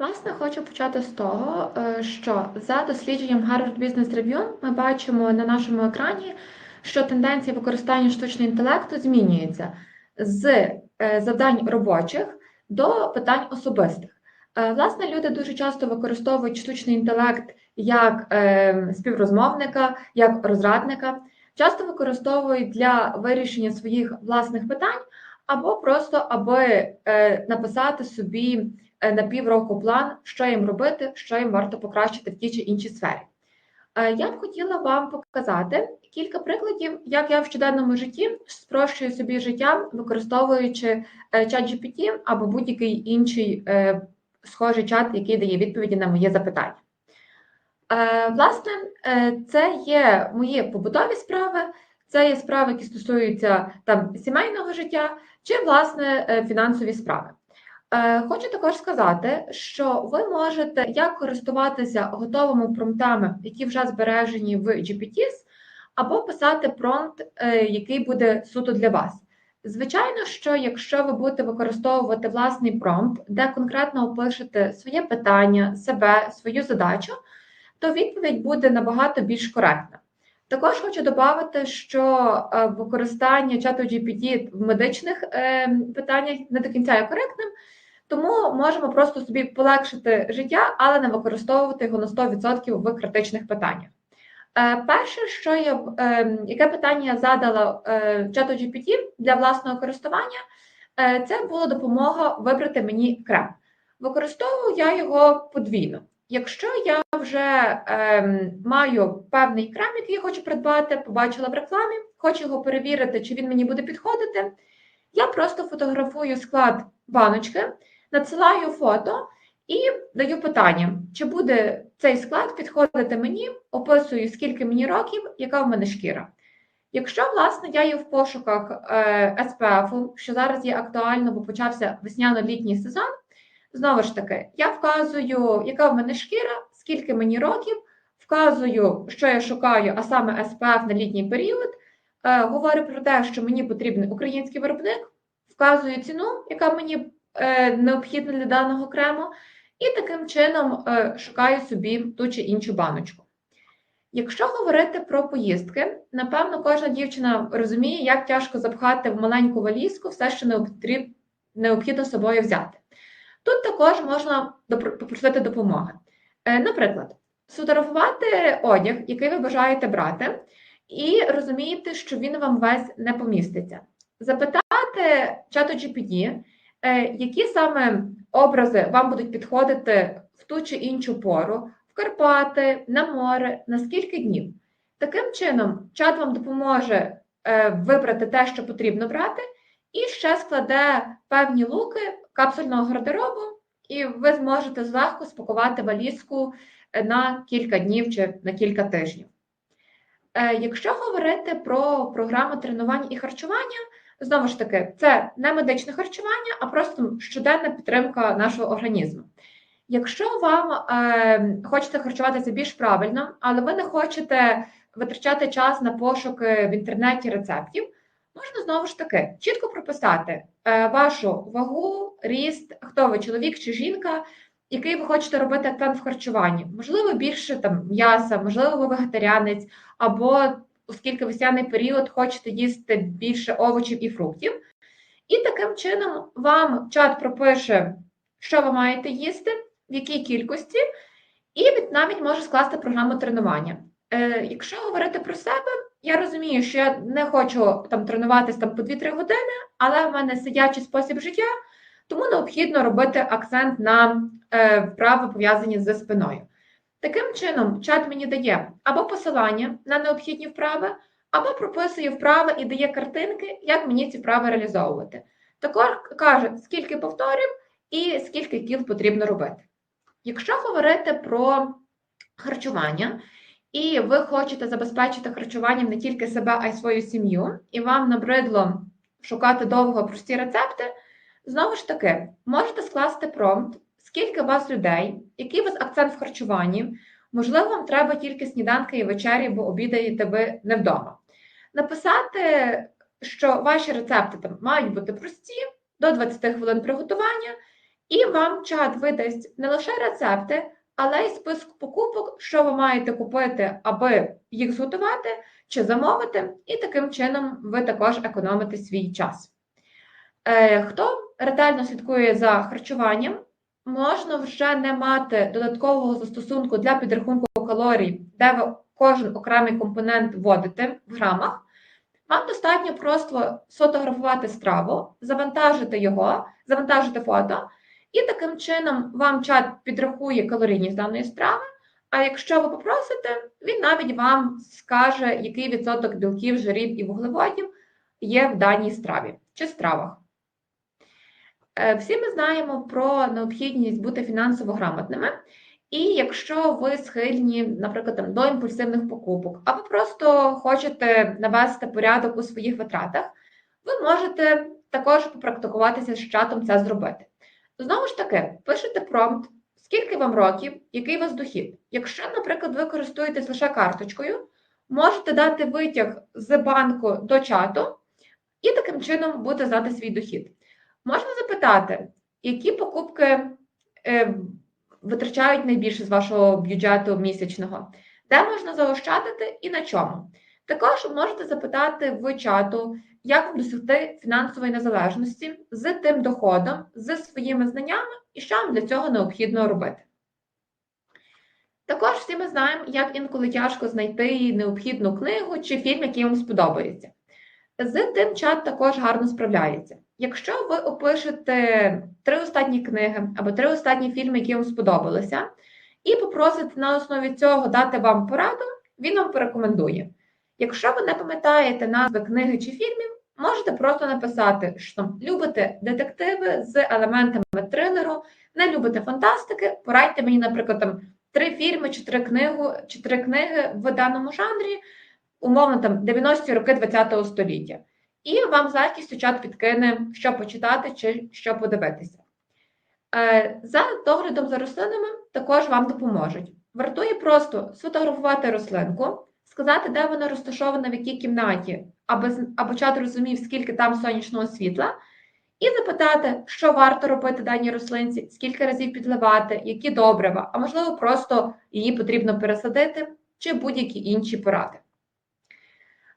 Власне, хочу почати з того, е, що за дослідженням Harvard Business Review ми бачимо на нашому екрані, що тенденції використання штучного інтелекту змінюються з е, завдань робочих до питань особистих. Е, Власне, люди дуже часто використовують штучний інтелект як співрозмовника, як розрадника, часто використовують для вирішення своїх власних питань або просто аби написати собі на півроку план, що їм робити, що їм варто покращити в тій чи іншій сфері. Е, Я б хотіла вам показати кілька прикладів, як я в щоденному житті спрощую собі життя, використовуючи е, чат GPT або будь-який інший е, схожий чат, який дає відповіді на моє запитання. Е, Власне, е, це є мої побутові справи, це є справи, які стосуються там сімейного життя чи власне е, фінансові справи. Е, Хочу також сказати, що ви можете як користуватися готовими промптами, які вже збережені в GPTs, або писати промпт, е, який буде суто для вас. Звичайно, що якщо ви будете використовувати власний промпт, де конкретно опишете своє питання, себе, свою задачу, то відповідь буде набагато більш коректна. Також хочу додати, що е, використання чату GPT в медичних питаннях не до кінця є коректним, тому можемо просто собі полегшити життя, але не використовувати його на 100% в критичних питаннях. Е, Перше, що я е, яке питання я задала е, чату GPT для власного користування, е, це була допомога вибрати мені крем. Використовую я його подвійно. Якщо я вже маю певний крем, який я хочу придбати, побачила в рекламі, хочу його перевірити, чи він мені буде підходити, я просто фотографую склад баночки, надсилаю фото і даю питання, чи буде цей склад підходити мені, описую, скільки мені років, яка в мене шкіра. Якщо, власне, я є в пошуках е, SPF, що зараз є актуально, бо почався весняно-літній сезон, Знову ж таки, я вказую, яка в мене шкіра, скільки мені років, вказую, що я шукаю, а саме SPF на літній період. Е, говорю про те, що мені потрібен український виробник, вказую ціну, яка мені е, необхідна для даного крему, і таким чином е, шукаю собі ту чи іншу баночку. Якщо говорити про поїздки, напевно, кожна дівчина розуміє, як тяжко запхати в маленьку валізку все, що необхідно з собою взяти. Тут також можна попросити допомоги. Е, Наприклад, сфотографувати одяг, який ви бажаєте брати, і розумієте, що він вам весь не поміститься. Запитати чату GPT, е, які саме образи вам будуть підходити в ту чи іншу пору, в Карпати, на море, на скільки днів. Таким чином, чат вам допоможе е, вибрати те, що потрібно брати, і ще складе певні луки капсульного гардеробу, і ви зможете злегко спакувати валізку е, на кілька днів чи на кілька тижнів. Е, Якщо говорити про програму тренувань і харчування, знову ж таки, це не медичне харчування, а просто щоденна підтримка нашого організму. Якщо вам е, хочете харчуватися більш правильно, але ви не хочете витрачати час на пошуки в інтернеті рецептів, можна знову ж таки чітко прописати е, вашу вагу, ріст, хто ви, чоловік чи жінка, який ви хочете робити акцент в харчуванні. Можливо, більше там м'яса, можливо, ви вегетаріанець, або оскільки весняний період хочете їсти більше овочів і фруктів. І таким чином вам чат пропише, що ви маєте їсти, в якій кількості, і навіть може скласти програму тренування. Е, якщо говорити про себе, я розумію, що я не хочу там тренуватись там по 2-3 години, але в мене сидячий спосіб життя, тому необхідно робити акцент на е, вправи пов'язані з спиною. Таким чином, чат мені дає або посилання на необхідні вправи, або прописує вправи і дає картинки, як мені ці вправи реалізовувати. Також каже, скільки повторів і скільки кіл потрібно робити. Якщо говорити про харчування, і ви хочете забезпечити харчуванням не тільки себе, а й свою сім'ю, і вам набридло шукати довго прості рецепти, знову ж таки, можете скласти промпт, скільки у вас людей, який у вас акцент в харчуванні, можливо, вам треба тільки сніданки і вечері, бо обідаєте ви не вдома. Написати, що ваші рецепти там мають бути прості, до 20 хвилин приготування, І вам чат видасть не лише рецепти, але й список покупок, що ви маєте купити, аби їх зготувати чи замовити, і таким чином ви також економите свій час. Е, Хто ретельно слідкує за харчуванням, можна вже не мати додаткового застосунку для підрахунку калорій, де ви кожен окремий компонент вводите в грамах. Вам достатньо просто сфотографувати страву, завантажити його, завантажити фото, і таким чином вам чат підрахує калорійність даної страви. А якщо ви попросите, він навіть вам скаже, який відсоток білків, жирів і вуглеводів є в даній страві чи стравах. Е, Всі ми знаємо про необхідність бути фінансово грамотними. І якщо ви схильні, наприклад, там, до імпульсивних покупок, або просто хочете навести порядок у своїх витратах, ви можете також попрактикуватися з чатом це зробити. Знову ж таки, пишете промпт, скільки вам років, який у вас дохід. Якщо, наприклад, ви користуєтесь лише карточкою, можете дати витяг з банку до чату і таким чином будете знати свій дохід. Можна запитати, які покупки е, витрачають найбільше з вашого бюджету місячного, де можна заощадити і на чому. Також можете запитати в чату, як досягти фінансової незалежності з тим доходом, з своїми знаннями і що вам для цього необхідно робити. Також всі ми знаємо, як інколи тяжко знайти необхідну книгу чи фільм, який вам сподобається. З тим чат також гарно справляється. Якщо ви опишете три останні книги або три останні фільми, які вам сподобалися, і попросите на основі цього дати вам пораду, він вам порекомендує. Якщо ви не пам'ятаєте назви книги чи фільмів, можете просто написати, що любите детективи з елементами трилеру, не любите фантастики, порадьте мені, наприклад, там три фільми чи три книгу, чи три книги в даному жанрі, умовно там 90-ті роки ХХ століття. І вам з легкістю чат підкине, що почитати чи що подивитися. Е, За доглядом за рослинами також вам допоможуть. Вартує просто сфотографувати рослинку, сказати, де вона розташована, в якій кімнаті, аби, аби чат розумів, скільки там сонячного світла, і запитати, що варто робити даній рослинці, скільки разів підливати, які добрива, а можливо, просто її потрібно пересадити, чи будь-які інші поради.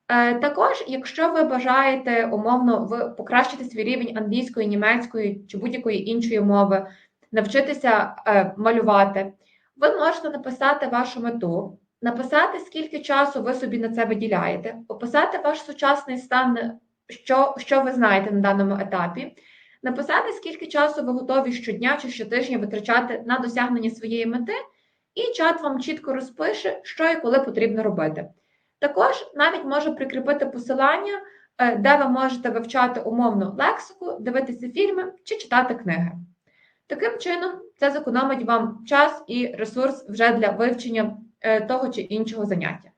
Е, Також, якщо ви бажаєте умовно ви покращити свій рівень англійської, німецької чи будь-якої іншої мови, навчитися е, малювати, ви можете написати вашу мету, написати, скільки часу ви собі на це виділяєте, описати ваш сучасний стан, що, що ви знаєте на даному етапі, написати, скільки часу ви готові щодня чи щотижня витрачати на досягнення своєї мети, і чат вам чітко розпише, що і коли потрібно робити. Також навіть можу прикріпити посилання, е, де ви можете вивчати умовну лексику, дивитися фільми чи читати книги. Таким чином, це зекономить вам час і ресурс вже для вивчення е, того чи іншого заняття.